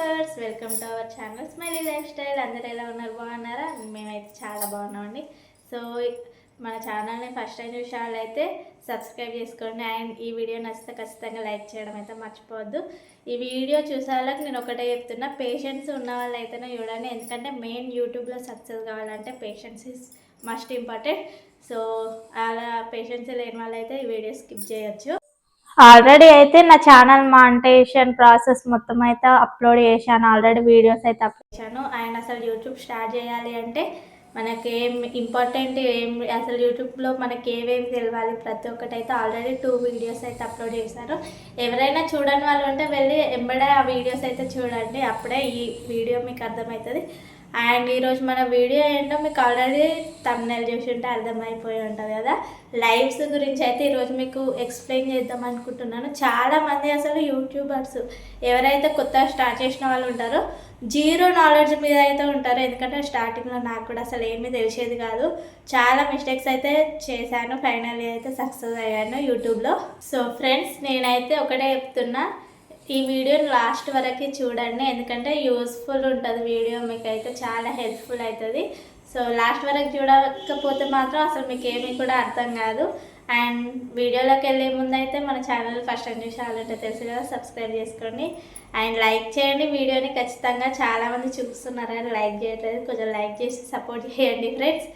Viewers welcome to our channel smiley lifestyle. అందరు ఎలా ఉన్నారు? బాగున్నారా? మేమైతే చాలా బాగున్నామండి. సో మన ఛానల్ని ఫస్ట్ టైం చూసే వాళ్ళైతే సబ్స్క్రైబ్ చేసుకోండి. అండ్ ఈ వీడియో నచ్చితే ఖచ్చితంగా లైక్ చేయడం అయితే మర్చిపోవద్దు. ఈ వీడియో చూసే వాళ్ళకి నేను ఒకటే చెప్తున్నా పేషెంట్స్ ఉన్న వాళ్ళైతేనే చూడండి. ఎందుకంటే మెయిన్ యూట్యూబ్లో సక్సెస్ కావాలంటే patience is must important so అలా పేషెంట్స్ లేని వాళ్ళైతే ఈ వీడియో స్కిప్ చేయొచ్చు. ఆల్రెడీ అయితే నా ఛానల్ మాంటేషన్ ప్రాసెస్ మొత్తం అయితే అప్లోడ్ చేశాను. ఆల్రెడీ వీడియోస్ అయితే అప్లోడ్ చేశాను. అండ్ అసలు యూట్యూబ్ స్టార్ట్ చేయాలి అంటే మనకి ఏం ఇంపార్టెంట్ ఏం అసలు యూట్యూబ్లో మనకి ఏవేవి తెలియాలి ప్రతి ఒక్కటి అయితే ఆల్రెడీ టూ వీడియోస్ అయితే అప్లోడ్ చేశారు. ఎవరైనా చూడని వాళ్ళు ఉంటే వెళ్ళి ఎంబడే ఆ వీడియోస్ అయితే చూడండి. అప్పుడే ఈ వీడియో మీకు అర్థమవుతుంది. అండ్ ఈరోజు మన వీడియో ఏంటో మీకు ఆల్రెడీ తమ్నెల్ చూసి ఉంటే అర్థమైపోయి ఉంటుంది కదా. లైవ్స్ గురించి అయితే ఈరోజు మీకు ఎక్స్ప్లెయిన్ చేద్దాం అనుకుంటున్నాను. చాలామంది అసలు యూట్యూబర్స్ ఎవరైతే కొత్తగా స్టార్ట్ చేసిన వాళ్ళు ఉంటారో జీరో నాలెడ్జ్ మీద అయితే ఉంటారు. ఎందుకంటే స్టార్టింగ్లో నాకు కూడా అసలు ఏమీ తెలిసేది కాదు. చాలా మిస్టేక్స్ అయితే చేశాను. ఫైనల్లీ అయితే సక్సెస్ అయ్యాను యూట్యూబ్లో సో ఫ్రెండ్స్ నేనైతే ఒకటే చెప్తున్నా. ఈ వీడియోని లాస్ట్ వరకు చూడండి ఎందుకంటే యూస్ఫుల్ ఉంటుంది వీడియో మీకు అయితే చాలా హెల్ప్ఫుల్ అవుతుంది సో లాస్ట్ వరకు చూడకపోతే మాత్రం అసలు మీకు ఏమీ కూడా అర్థం కాదు. అండ్ వీడియోలోకి వెళ్ళే ముందు అయితే మన ఛానల్ ఫస్ట్ టైం చూసి వాళ్ళంటే తెలుసు కదా సబ్స్క్రైబ్ చేసుకోండి. అండ్ లైక్ చేయండి వీడియోని ఖచ్చితంగా చాలామంది చూపిస్తున్నారు కానీ లైక్ చేయట్లేదు. కొంచెం లైక్ చేసి సపోర్ట్ చేయండి ఫ్రెండ్స్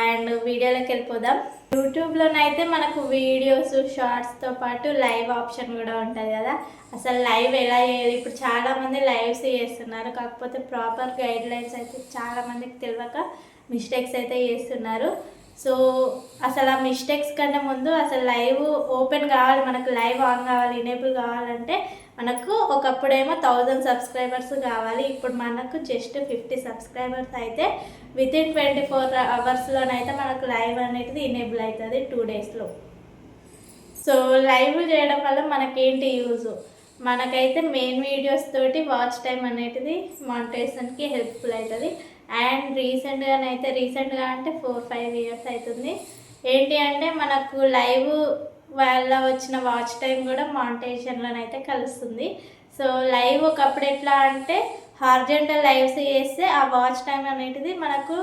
అండ్ వీడియోలోకి వెళ్ళిపోదాం. యూట్యూబ్లోనైతే మనకు వీడియోస్ షార్ట్స్తో పాటు లైవ్ ఆప్షన్ కూడా ఉంటుంది కదా. అసలు లైవ్ ఎలా చేయాలి? ఇప్పుడు చాలామంది లైవ్స్ చేస్తున్నారు. కాకపోతే ప్రాపర్ గైడ్ లైన్స్ అయితే చాలామందికి తెలియక మిస్టేక్స్ అయితే చేస్తున్నారు. సో అసలు ఆ మిస్టేక్స్ కంటే ముందు అసలు లైవ్ ఓపెన్ కావాలి మనకు లైవ్ ఆన్ కావాలి ఎనేబుల్ కావాలంటే మనకు ఒకప్పుడేమో థౌజండ్ సబ్స్క్రైబర్స్ కావాలి ఇప్పుడు మనకు జస్ట్ ఫిఫ్టీ సబ్స్క్రైబర్స్ అయితే విత్ ఇన్ ట్వంటీ ఫోర్ అవర్స్లోనైతే మనకు లైవ్ అనేది ఇనేబుల్ అవుతుంది టూ డేస్లో సో లైవ్ చేయడం వల్ల మనకేంటి యూజ్ మనకైతే మెయిన్ వీడియోస్ తోటి వాచ్ టైం అనేది మానిటైజేషన్కి హెల్ప్ఫుల్ అవుతుంది అండ్ రీసెంట్గానైతే రీసెంట్గా అంటే ఫోర్ ఫైవ్ ఇయర్స్ అవుతుంది ఏంటి అంటే మనకు లైవ్ వాళ్ళ వచ్చిన వాచ్ టైం కూడా మానిటైజేషన్లోనైతే కలుస్తుంది. సో లైవ్ ఒకప్పుడు ఎట్లా అంటే హార్జెంటల్ లైవ్స్ చేస్తే ఆ వాచ్ టైం అనేది మనకు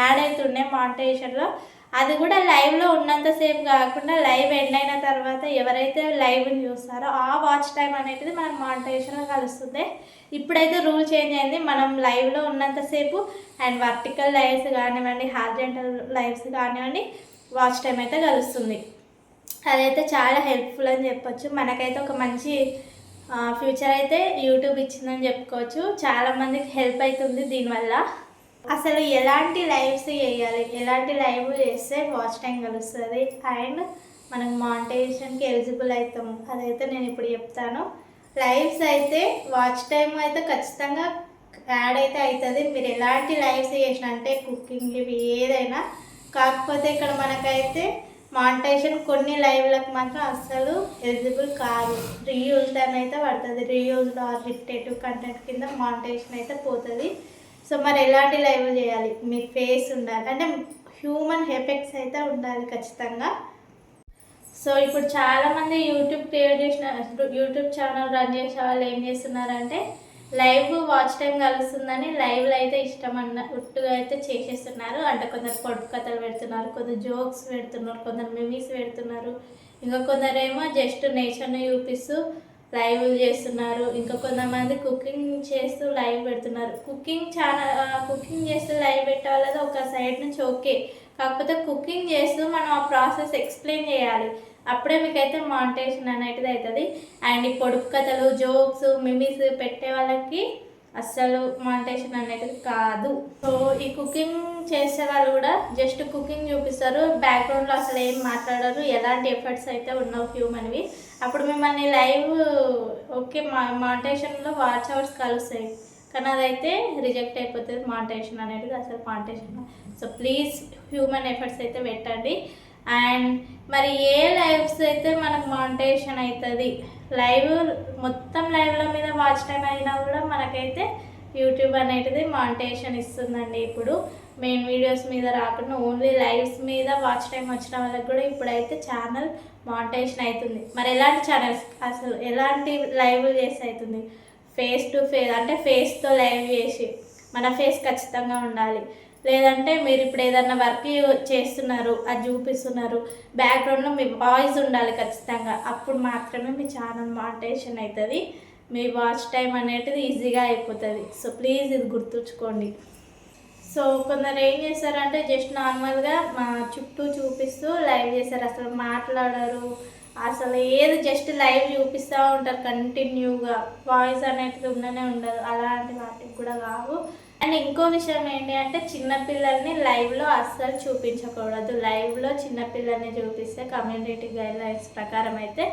యాడ్ అవుతుండే మానిటైజేషన్లో అది కూడా లైవ్లో ఉన్నంతసేపు కాకుండా లైవ్ ఎండ్ అయిన తర్వాత ఎవరైతే లైవ్ని చూస్తారో ఆ వాచ్ టైం అనేది మనం మానిటైజేషన్లో కలుస్తుంది ఇప్పుడైతే రూల్ చేంజ్ అయింది. మనం లైవ్లో ఉన్నంతసేపు అండ్ వర్టికల్ లైవ్స్ కానివ్వండి హార్జెంటల్ లైవ్స్ కానివ్వండి వాచ్ టైం అయితే కలుస్తుంది. అదైతే చాలా హెల్ప్ఫుల్ అని చెప్పొచ్చు. మనకైతే ఒక మంచి ఫ్యూచర్ అయితే యూట్యూబ్ ఇచ్చిందని చెప్పుకోవచ్చు. చాలామందికి హెల్ప్ అవుతుంది దీనివల్ల. అసలు ఎలాంటి లైవ్స్ చేయాలి? ఎలాంటి లైవ్ చేస్తే వాచ్ టైం కలుస్తుంది? అండ్ మనం మానిటైజేషన్కి ఎలిజిబుల్ అవుతాము అదైతే నేను ఇప్పుడు చెప్తాను. లైవ్స్ అయితే వాచ్ టైం అయితే ఖచ్చితంగా యాడ్ అయితే అవుతుంది మీరు ఎలాంటి లైవ్స్ చేసిన అంటే కుకింగ్ ఇవి ఏదైనా. కాకపోతే ఇక్కడ మనకైతే మానిటైజేషన్ కొన్ని లైవ్లకు మాత్రం అస్సలు ఎలిజిబుల్ కాదు. రీయూజ్డ్ అని అయితే పడుతుంది. రీయూజ్డ్ ఆర్ రిపిటేటివ్ కంటెంట్ కింద మానిటైజేషన్ అయితే పోతుంది. సో మరి ఎలాంటి లైవ్ చేయాలి? మీ ఫేస్ ఉండాలి. అంటే హ్యూమన్ ఎఫెక్ట్స్ అయితే ఉండాలి ఖచ్చితంగా. సో ఇప్పుడు చాలామంది యూట్యూబ్ క్రియేట్ చేసిన యూట్యూబ్ ఛానల్ రన్ చేసే వాళ్ళు ఏం చేస్తున్నారంటే లైవ్ వాచ్ టైం కలుస్తుందని లైవ్లో అయితే ఇష్టం అన్న ఉట్టుగా అయితే చేసేస్తున్నారు. అంటే కొందరు పొడుపు కథలు పెడుతున్నారు కొందరు జోక్స్ పెడుతున్నారు కొందరు మిమీస్ పెడుతున్నారు. ఇంకా కొందరేమో జస్ట్ నేచర్ని చూపిస్తూ లైవ్ చేస్తున్నారు. ఇంకా కొంతమంది కుకింగ్ చేస్తూ లైవ్ పెడుతున్నారు. కుకింగ్ ఛానల్ కుకింగ్ చేస్తూ లైవ్ పెట్టాలది ఒక సైడ్ నుంచి ఓకే కాకపోతే కుకింగ్ చేస్తూ మనం ఆ ప్రాసెస్ ఎక్స్ప్లెయిన్ చేయాలి. అప్పుడే మీకైతే మాంటేషన్ అనేది అవుతుంది అండ్ ఈ పొడుపు కథలు జోక్స్ మిమీస్ పెట్టే వాళ్ళకి అస్సలు మానిటేషన్ అనేది కాదు. సో ఈ కుకింగ్ చేసే వాళ్ళు కూడా జస్ట్ కుకింగ్ చూపిస్తారు. బ్యాక్గ్రౌండ్లో అసలు ఏం మాట్లాడరు. ఎలాంటి ఎఫర్ట్స్ అయితే ఉండవు హ్యూమన్వి అప్పుడు మిమ్మల్ని లైవ్ ఓకే మా మానిటేషన్లో వాచ్ అవర్స్ కలుస్తాయి. కానీ అదైతే రిజెక్ట్ అయిపోతుంది. మానిటేషన్ అనేది అసలు monetisation so please human efforts అయితే పెట్టండి. అండ్ మరి ఏ లైవ్స్ అయితే మనకు మానిటేషన్ అవుతుంది లైవ్ మొత్తం లైవ్ల మీద వాచ్ టైం అయినా కూడా మనకైతే యూట్యూబ్ అనేది మానిటేషన్ ఇస్తుందండి ఇప్పుడు. మెయిన్ వీడియోస్ మీద రాకుండా ఓన్లీ లైవ్స్ మీద వాచ్ టైం వచ్చిన వాళ్ళకి కూడా ఇప్పుడైతే ఛానల్ మానిటేషన్ అవుతుంది మరి ఎలాంటి ఛానల్స్ అసలు ఎలాంటి లైవ్ చేసి అవుతుంది ఫేస్ టు ఫేస్ అంటే ఫేస్తో లైవ్ చేసి మన ఫేస్ ఖచ్చితంగా ఉండాలి. లేదంటే మీరు ఇప్పుడు ఏదన్నా వర్క్ చేస్తున్నారు అది చూపిస్తున్నారు బ్యాక్గ్రౌండ్లో మీ వాయిస్ ఉండాలి ఖచ్చితంగా. అప్పుడు మాత్రమే మీ ఛానల్ మాటేషన్ అవుతుంది మీ వాచ్ టైం అనేది ఈజీగా అయిపోతుంది. సో ప్లీజ్ ఇది గుర్తుంచుకోండి. సో కొందరు ఏం చేస్తారంటే జస్ట్ నార్మల్గా మా చుట్టూ చూపిస్తూ లైవ్ చేస్తారు. అసలు మాట్లాడరు. అసలు ఏది జస్ట్ లైవ్ చూపిస్తూ ఉంటారు కంటిన్యూగా వాయిస్ అనేది ఉండనే ఉండదు. అలాంటి వాటికి కూడా కావు అండ్ ఇంకో విషయం ఏంటి అంటే చిన్నపిల్లల్ని లైవ్లో అస్సలు చూపించకూడదు. లైవ్లో చిన్నపిల్లల్ని చూపిస్తే కమ్యూనిటీ గైడ్ లైన్స్ ప్రకారం అయితే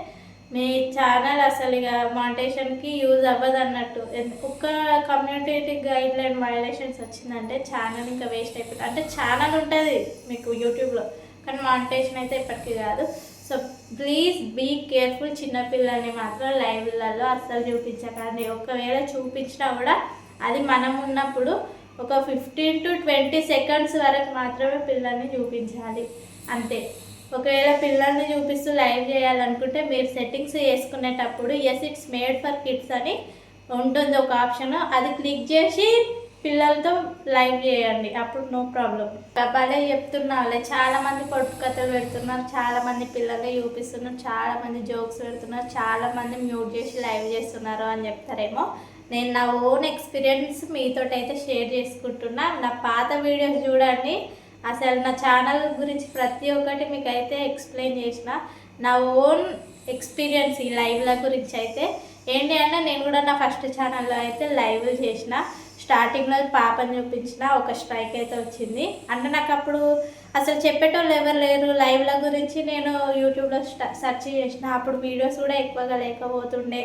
మీ ఛానల్ అసలు ఇక మానిటేషన్కి యూజ్ అవ్వదు అన్నట్టు ఒక్క కమ్యూనిటీ గైడ్ లైన్ వైలేషన్స్ వచ్చిందంటే ఛానల్ ఇంకా వేస్ట్ అయిపోతుంది. అంటే ఛానల్ ఉంటుంది మీకు యూట్యూబ్లో కానీ మానిటేషన్ అయితే ఇప్పటికీ కాదు. సో ప్లీజ్ బీ కేర్ఫుల్ చిన్నపిల్లల్ని మాత్రం లైవ్లలో అస్సలు చూపించకండి. ఒకవేళ చూపించినా కూడా అది మనం ఉన్నప్పుడు ఒక ఫిఫ్టీన్ టు ట్వంటీ సెకండ్స్ వరకు మాత్రమే పిల్లల్ని చూపించాలి. అంతే. ఒకవేళ పిల్లల్ని చూపిస్తూ లైవ్ చేయాలనుకుంటే మీరు సెట్టింగ్స్ వేసుకునేటప్పుడు yes it's made for kids అని ఉంటుంది ఒక ఆప్షన్ అది క్లిక్ చేసి పిల్లలతో లైవ్ చేయండి. అప్పుడు నో ప్రాబ్లం భలే చెప్తున్నాలే చాలామంది పొట్టు కథలు పెడుతున్నారు. చాలామంది పిల్లలే చూపిస్తున్నారు. చాలామంది జోక్స్ పెడుతున్నారు. చాలామంది మ్యూట్ చేసి లైవ్ చేస్తున్నారు అని చెప్తారేమో. నేను నా ఓన్ ఎక్స్పీరియన్స్ మీతోటి అయితే షేర్ చేసుకుంటున్నా. నా పాత వీడియోస్ చూడండి. అసలు నా ఛానల్ గురించి ప్రతి ఒక్కటి మీకు అయితే ఎక్స్ప్లెయిన్ చేసిన. నా ఓన్ ఎక్స్పీరియన్స్ ఈ లైవ్ల గురించి అయితే. ఏంటి అంటే నేను కూడా నా ఫస్ట్ ఛానల్లో అయితే లైవ్ చేసిన. స్టార్టింగ్లో పాపని చూపించిన. ఒక స్ట్రైక్ అయితే వచ్చింది. అంటే నాకు అప్పుడు అసలు చెప్పేటోళ్ళు ఎవరు లేరు. లైవ్ల గురించి నేను యూట్యూబ్లో సెర్చ్ చేసిన. అప్పుడు వీడియోస్ కూడా ఎక్కువగా లేకపోతుండే.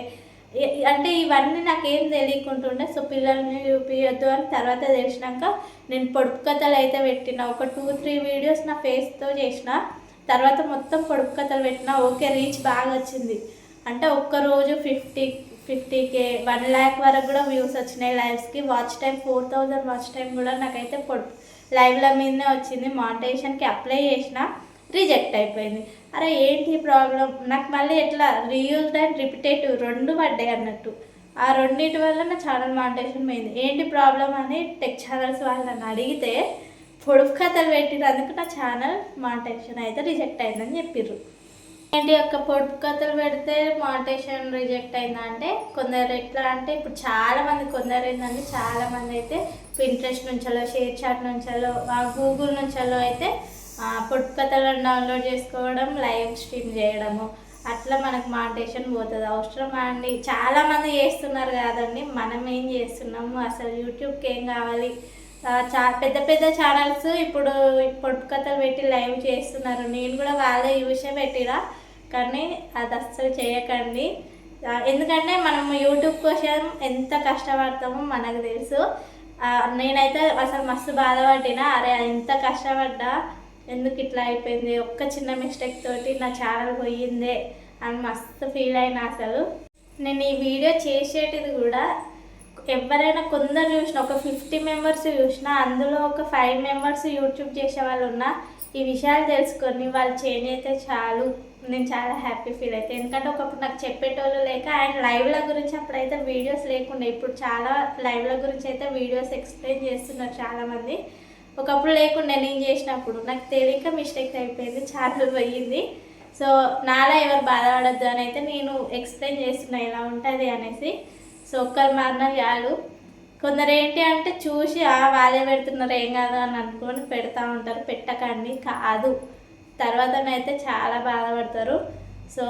అంటే ఇవన్నీ నాకేం తెలియకుంటుండే సో పిల్లల్ని చూపించద్దు అని తర్వాత తెలిసినాక నేను పొడుపు కథలు అయితే పెట్టిన. ఒక టూ త్రీ వీడియోస్ నా ఫేస్తో చేసిన తర్వాత మొత్తం పొడుపు కథలు పెట్టిన ఓకే రీచ్ బాగా వచ్చింది. అంటే ఒక్క రోజు fifty fifty K one lakh వరకు కూడా వ్యూస్ వచ్చినాయి లైవ్స్కి. Watch time four thousand watch time కూడా నాకైతే పొడుపు లైవ్ల మీదనే వచ్చింది. మానిటేషన్కి అప్లై చేసిన రిజెక్ట్ అయిపోయింది. అరే ఏంటి ప్రాబ్లం? నాకు మళ్ళీ ఎట్లా రీయూజ్డ్ అండ్ రిపిటేటివ్ రెండు పడ్డాయి అన్నట్టు. ఆ రెండింటి వల్ల నా ఛానల్ మానిటేషన్ పోయింది. ఏంటి ప్రాబ్లం అని టెక్ ఛానల్స్ వాళ్ళని అడిగితే పొడుపు కథలు పెట్టినందుకు నా ఛానల్ మానిటేషన్ అయితే రిజెక్ట్ అయిందని చెప్పిర్రు. ఏంటి యొక్క పొడుపు కథలు పెడితే మానిటేషన్ రిజెక్ట్ అయిందంటే కొందరు ఎట్లా అంటే ఇప్పుడు చాలా మంది కొందరు ఏంటంటే చాలా మంది అయితే ఇంట్రెస్ట్ నుంచలో షేర్ చాట్ నుంచలో గూగుల్ నుంచలో అయితే పొట్టు కథలను డౌన్లోడ్ చేసుకోవడం లైవ్ స్ట్రీమ్ చేయడము. అట్లా మనకు మానిటేషన్ పోతుంది. అవసరమా అండి? చాలా మంది చేస్తున్నారు కాదండి. మనం ఏం చేస్తున్నాము? అసలు యూట్యూబ్కి ఏం కావాలి? చా పెద్ద పెద్ద ఛానల్స్ ఇప్పుడు పొట్టు కథలు పెట్టి లైవ్ చేస్తున్నారు. నేను కూడా వాళ్ళే చూసే పెట్టిరా కానీ అది అస్సలు చేయకండి. ఎందుకంటే మనం యూట్యూబ్ కోసం ఎంత కష్టపడతామో మనకు తెలుసు. నేనైతే అసలు మస్తు బాధపడినా. అరే ఎంత కష్టపడ్డా? ఎందుకు ఇట్లా అయిపోయింది? ఒక్క చిన్న మిస్టేక్ తోటి నా ఛానల్ పోయిందే అని మస్తు ఫీల్ అయినా అసలు. నేను ఈ వీడియో చేసేటిది కూడా ఎవరైనా కొందరు చూసిన ఒక ఫిఫ్టీ మెంబర్స్ చూసినా అందులో ఒక ఫైవ్ మెంబర్స్ యూట్యూబ్ చేసే వాళ్ళు ఉన్నా ఈ విషయాలు తెలుసుకొని వాళ్ళు చేంజ్ అయితే చాలు. నేను చాలా హ్యాపీ ఫీల్ అయితే. ఎందుకంటే ఒకప్పుడు నాకు చెప్పేటోళ్ళు లేక అండ్ లైవ్ల గురించి అప్పుడైతే వీడియోస్ లేకుండా. ఇప్పుడు చాలా లైవ్ల గురించి అయితే వీడియోస్ ఎక్స్ప్లెయిన్ చేస్తున్నారు చాలామంది. ఒకప్పుడు లేకుండా నేను చేసినప్పుడు నాకు తెలియక మిస్టేక్ అయిపోయింది ఛానల్ పోయింది. సో నాలా ఎవరు బాధపడద్దు అని అయితే నేను ఎక్స్ప్లెయిన్ చేస్తున్నా ఇలా ఉంటుంది అనేసి. సో ఒక్కరు మారినా చాలు. కొందరు ఏంటి అంటే చూసి "ఆ, వాళ్ళే పెడుతున్నారు ఏం కాదు అని అనుకొని పెడతా ఉంటారు. పెట్టకండి కాదు. తర్వాతనైతే చాలా బాధపడతారు. సో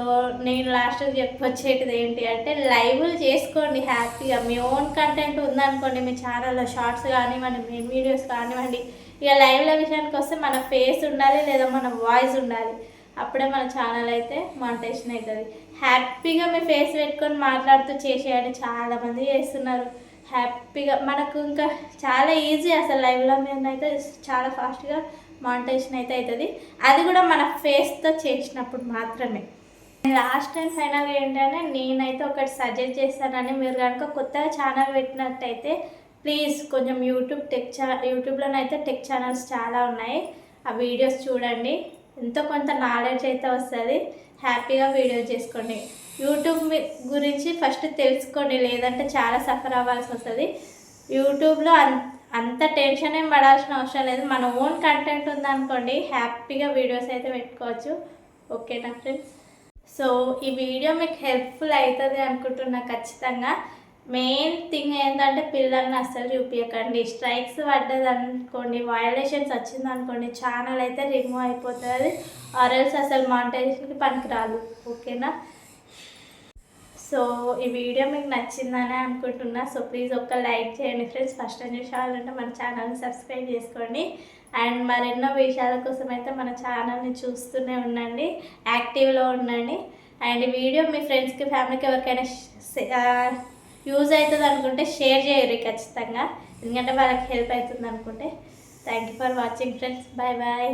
నేను లాస్ట్ చెప్పొచ్చేటిది ఏంటి అంటే లైవ్లు చేసుకోండి హ్యాపీగా. మీ ఓన్ కంటెంట్ ఉందనుకోండి మీ ఛానల్లో షార్ట్స్ కానివ్వండి మీ వీడియోస్ కానివ్వండి ఇక లైవ్ల విషయానికి వస్తే మన ఫేస్ ఉండాలి లేదా మన వాయిస్ ఉండాలి. అప్పుడే మన ఛానల్ అయితే మానిటేషన్ అవుతుంది హ్యాపీగా మీ ఫేస్ పెట్టుకొని మాట్లాడుతూ చేసేయండి. చాలామంది చేస్తున్నారు. హ్యాపీగా మనకు ఇంకా చాలా ఈజీ అసలు లైవ్లో మీద అయితే చాలా ఫాస్ట్గా మానిటేషన్ అయితే అవుతుంది అది కూడా మన ఫేస్తో చేసినప్పుడు మాత్రమే. లాస్ట్ టైం ఫైనల్ ఏంటంటే నేనైతే ఒకటి సజెస్ట్ చేస్తానని మీరు కనుక కొత్తగా ఛానల్ పెట్టినట్టయితే ప్లీజ్ కొంచెం యూట్యూబ్ టెక్ ఛా యూట్యూబ్లోనైతే టెక్ ఛానల్స్ చాలా ఉన్నాయి. ఆ వీడియోస్ చూడండి. ఎంతో కొంత నాలెడ్జ్ అయితే వస్తుంది. హ్యాపీగా వీడియో చేసుకోండి. యూట్యూబ్ గురించి ఫస్ట్ తెలుసుకోండి. లేదంటే చాలా సఫర్ అవ్వాల్సి వస్తుంది. యూట్యూబ్లో అంత అంత టెన్షన్ ఏం పడాల్సిన అవసరం లేదు. మన ఓన్ కంటెంట్ ఉందనుకోండి హ్యాపీగా వీడియోస్ అయితే పెట్టుకోవచ్చు. ఓకేనా ఫ్రెండ్స్? సో ఈ వీడియో మీకు హెల్ప్ఫుల్ అవుతుంది అనుకుంటున్నా ఖచ్చితంగా. మెయిన్ థింగ్ ఏంటంటే పిల్లల్ని అస్సలు చూపించకండి స్ట్రైక్స్ పడ్డది అనుకోండి వయలేషన్స్ వచ్చింది అనుకోండి ఛానల్ అయితే రిమూవ్ అయిపోతుంది ఆర్ఎల్స్ అసలు మానిటైజేషన్కి పనికిరాదు. ఓకేనా సో ఈ వీడియో మీకు నచ్చిందని అనుకుంటున్నా. సో ప్లీజ్ ఒక్క లైక్ చేయండి ఫ్రెండ్స్ ఫస్ట్ టైం చూసేవాళ్ళంటే మన ఛానల్ని సబ్స్క్రైబ్ చేసుకోండి. అండ్ మరెన్నో విషయాల కోసం అయితే మన ఛానల్ని చూస్తూనే ఉండండి. యాక్టివ్లో ఉండండి. అండ్ ఈ వీడియో మీ ఫ్రెండ్స్కి ఫ్యామిలీకి ఎవరికైనా యూజ్ అవుతుంది అనుకుంటే షేర్ చేయరు ఖచ్చితంగా. ఎందుకంటే వాళ్ళకి హెల్ప్ అవుతుంది అనుకుంటే. Thank you for watching friends bye bye